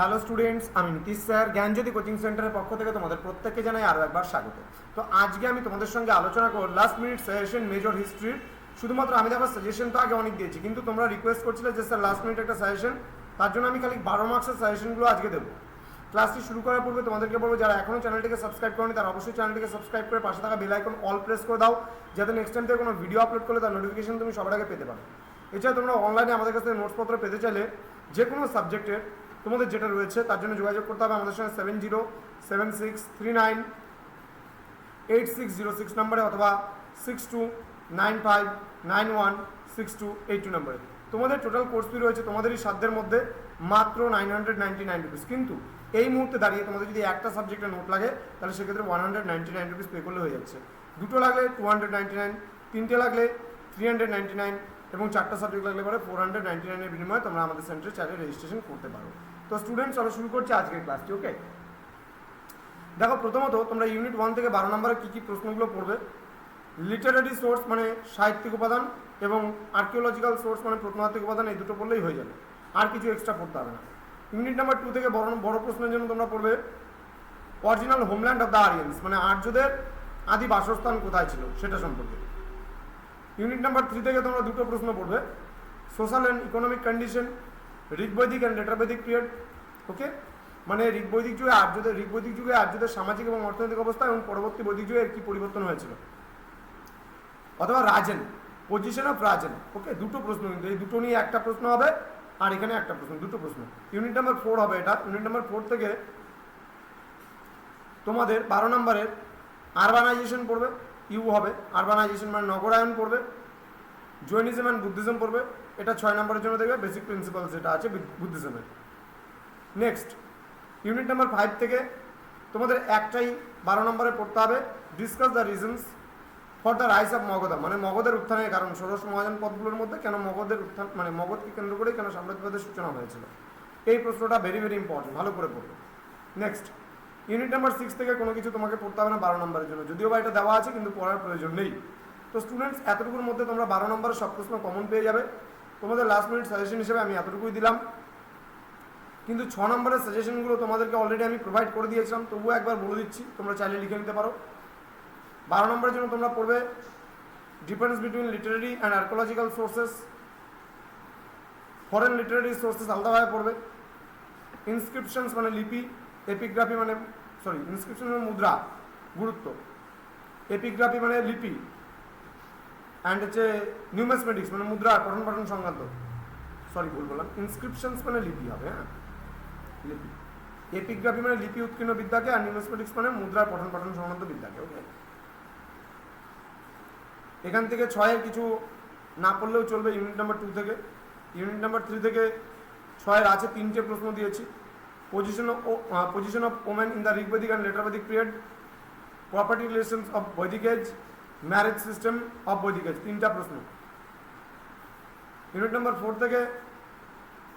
Hello students আমি Nitish sir. জ্ঞানজ্যোতি coaching সেন্টারের পক্ষ থেকে তোমাদের প্রত্যেককে জানাই আরও একবার স্বাগত। তো আজকে আমি তোমাদের সঙ্গে আলোচনা করব লাস্ট মিনিট সাজেশন মেজর হিস্ট্রির শুধুমাত্র আমি দেখো সাজেশন তো আগে অনেক দিয়েছি, কিন্তু তোমরা রিকোয়েস্ট করছিলে যে, স্যার লাস্ট মিনিট একটা সাজেশন তার জন্য আমি খালি বারো মার্কসের সাজেশনগুলো আজকে দেবো। ক্লাসটি শুরু করার পূর্বে তোমাদেরকে বলব, যারা এখনও চ্যানেলটিকে সাবস্ক্রাইব করেনি, তারা অবশ্যই চ্যানেলটিকে সাবস্ক্রাইব করে পাশে থাকা বেল আইকন অল প্রেস করে দাও, যাতে নেক্সট টাইম থেকে কোনো ভিডিও আপলোড করলে তার নোটিফিকেশন তুমি সবার আগে পেতে পারো। এছাড়া তোমরা অনলাইনে আমাদের কাছ নোটসপত্র পেতে চাইলে যে কোনো সাবজেক্টের তোমাদের যেটা রয়েছে, তার জন্য যোগাযোগ করতে হবে আমাদের সঙ্গে seven zero seven six three nine eight six zero six নম্বরে অথবা six two nine five nine one six two eight two নম্বরে। তোমাদের টোটাল কোর্স ফি রয়েছে তোমাদেরই সাধ্যের মধ্যে মাত্র nine hundred ninety nine rupees কিন্তু এই মুহূর্তে দাঁড়িয়ে তোমাদের যদি একটা সাবজেক্টের নোট লাগে, তাহলে সেক্ষেত্রে one hundred ninety nine rupees pay করলে হয়ে যাচ্ছে। দুটো লাগলে টু হান্ড্রেড নাইনটি নাইন তিনটে লাগলে থ্রি হান্ড্রেড নাইনটি নাইন এবং চারটা সাবজেক্ট লাগলে পরে ফোর হান্ড্রেড নাইনটি নাইনের বিনিময়ে তোমরা আমাদের সেন্টারে চাইলে রেজিস্ট্রেশন করতে পারো। তো স্টুডেন্ট চলো শুরু করছি আজকের ক্লাসটি ওকে দেখো, প্রথমত তোমরা ইউনিট ওয়ান থেকে বারো নম্বরে কী কী প্রশ্নগুলো পড়বে? লিটারারি সোর্স মানে সাহিত্যিক উপাদান এবং আর্কিওলজিক্যাল সোর্স মানে প্রত্নতাত্ত্বিক উপাদান, এই দুটো পড়লেই হয়ে যাবে। আর কিছু এক্সট্রা পড়তে হবে না। ইউনিট নাম্বার টু থেকে বড় বড় প্রশ্নের জন্য তোমরা পড়বে original homeland of the Aryans মানে আর্যদের আদি বাসস্থান কোথায় ছিল? সেটা সম্পর্কে। ইউনিট নাম্বার থ্রি থেকে তোমরা দুটো প্রশ্ন পড়বে। Social and economic condition ঋগ্বৈদিক and লেটারবৈদিক পিরিয়ড ওকে মানে ঋগ্বৈদিক যুগে, আর্যদের, ঋগ্বৈদিক যুগে আর্যদের সামাজিক এবং অর্থনৈতিক অবস্থা এবং পরবর্তী বৈদিক যুগে কী পরিবর্তন হয়েছিল? অথবা Rajan position of Rajan okay দুটো প্রশ্ন কিন্তু, এই দুটো নিয়ে একটা প্রশ্ন হবে, আর এখানে একটা প্রশ্ন, দুটো প্রশ্ন। ইউনিট নাম্বার ফোর হবে এটা। ইউনিট নাম্বার ফোর থেকে তোমাদের বারো নম্বরের আরবানাইজেশন পড়বে। ইউ হবে। আরবানাইজেশন মানে নগরায়ন পড়বে জৈনিজম অ্যান্ড বুদ্ধিজম পড়বে এটা ছয় নম্বরের জন্য দেখবে বেসিক প্রিন্সিপাল যেটা আছে বুদ্ধিজমের। নেক্সট ইউনিট নাম্বার ফাইভ থেকে তোমাদের একটাই বারো নম্বরে পড়তে হবে। Discuss the reasons for the rise of Magadha. মানে মগধের উত্থানের কারণ। ষোড়শ মহাজন পদগুলোর মধ্যে কেন মগধের উত্থান মানে মগধকে কেন্দ্র করে কেন সাম্রাজ্যবাদের সূচনা হয়েছিল? এই প্রশ্নটা ভেরি ভেরি ইম্পর্টেন্ট ভালো করে পড়বে। নেক্সট ইউনিট নাম্বার সিক্স থেকে কোনো কিছু তোমাকে পড়তে হবে না বারো নম্বরের জন্য। যদিও বা এটা দেওয়া আছে, কিন্তু পড়ার প্রয়োজন নেই। তো স্টুডেন্টস এতটুকুর মধ্যে তোমরা বারো নম্বরের সব প্রশ্ন কমন পেয়ে যাবে। তোমাদের লাস্ট মিনিট সাজেশন হিসেবে আমি এতটুকুই দিলাম। কিন্তু ছ নম্বরের সাজেশনগুলো তোমাদেরকে অলরেডি আমি প্রোভাইড করে দিয়েছিলাম, তবুও একবার বলে দিচ্ছি, তোমরা চাইলে লিখে নিতে পারো। বারো নম্বরের জন্য তোমরা পড়বে difference between literary and archaeological sources foreign literary sources আলাদাভাবে পড়বে। ইনস্ক্রিপশনস মানে লিপি এপিগ্রাফি মানে সরি ইনস্ক্রিপশন মুদ্রা গুরুত্ব এপিগ্রাফি মানে লিপি। অ্যান্ড হচ্ছে নিউমেসমেটিক্স মানে মুদ্রা পঠন পাঠন সংক্রান্ত। সরি ভুল বললাম। ইনস্ক্রিপশনস মানে লিপি হবে হ্যাঁ? লিপি। এপিগ্রাফি মানে লিপি উৎকীর্ণ বিদ্যাকে আর নিউমেসমেটিক্স মানে মুদ্রার পঠন পাঠন সংক্রান্ত বিদ্যাকে ওকে এখান থেকে ছয়ের কিছু না পড়লেও চলবে। ইউনিট নাম্বার টু থেকে ইউনিট নাম্বার থ্রি থেকে ছয়ের আছে তিনটে প্রশ্ন দিয়েছি। Position of position of women in the Rigvedic and লেটারবেদিক period property relations of বৈদিক এজ ম্যারেজ সিস্টেম অফ বৈদিক এজ তিনটা প্রশ্ন। ইউনিট নাম্বার ফোর থেকে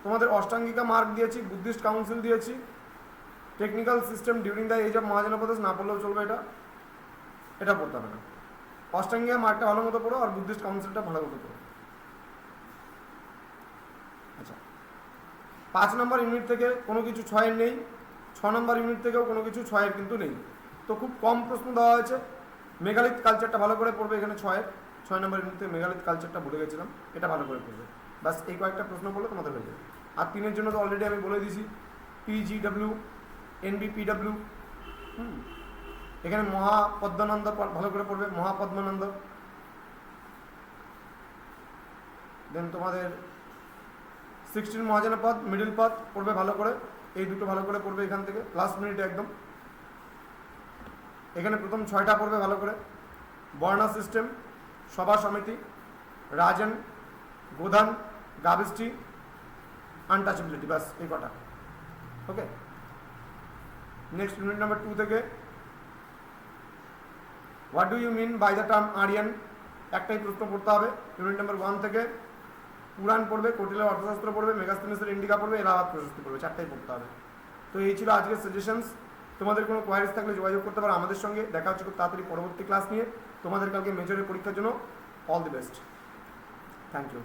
তোমাদের অষ্টাঙ্গিকা মার্ক দিয়েছি বুদ্ধিস্ট কাউন্সিল দিয়েছি। Technical system during the age of মহাজনপ্রদেশ না পড়লেও চলবে এটা। এটা পড়তে হবে না। অষ্টাঙ্গিকা মার্কটা ভালো মতো পড়ো আর বুদ্ধিস্ট কাউন্সিলটা ভালো মতো পড়ো। আচ্ছা। পাঁচ নম্বর ইউনিট থেকে কোনো কিছু ছয়ের নেই, ছ নম্বর ইউনিট থেকেও কোনো কিছু ছয়ের কিন্তু নেই। তো খুব কম প্রশ্ন দেওয়া হয়েছে। মেগালিথ কালচারটা ভালো করে পড়বে এখানে ছয়ের। ছয় নম্বর ইউনিট থেকে মেঘালিত কালচারটা ভুলে গেছিলাম, এটা ভালো করে পড়বে। ব্যাস, এই কয়েকটা প্রশ্ন বললে তোমাদের হয়ে যাবে। আর তিনের জন্য তো অলরেডি আমি বলে দিয়েছি পিজিডব্লিউ এনবিপিডব্লিউ হুম, এখানে মহাপদ্মানন্দ ভালো করে পড়বে, মহাপদ্মানন্দ। দেন তোমাদের সিক্সটিন মহাজনের পথ মিডিল পথ পড়বে ভালো করে। এই দুটো ভালো করে পড়বে এখান থেকে লাস্ট মিনিটে একদম। এখানে প্রথম ছয়টা পড়বে ভালো করে। বর্ণা সিস্টেম সভা সমিতি, রাজন গোধান গাবিস্টি আনটাচেবিলিটি বাস এই কটা। Okay next unit number two থেকে what do you mean by the term Aryan একটাই প্রশ্ন করতে হবে। ইউনিট নাম্বার ওয়ান থেকে পুরাণ পড়বে কটিলের অর্থশাস্ত্র পড়বে মেগাস্তিনিসের ইন্ডিকা পড়বে এলাহাবাদ প্রশস্তি পড়বে, চারটাই পড়তে হবে। তো এই ছিল আজকের সাজেশনস তোমাদের কোনো কোয়ারিজ থাকলে যোগাযোগ করতে পারো আমাদের সঙ্গে। দেখা হচ্ছে খুব তাড়াতাড়ি পরবর্তী ক্লাস নিয়ে। তোমাদের কালকে মেজরের পরীক্ষার জন্য all the best thank you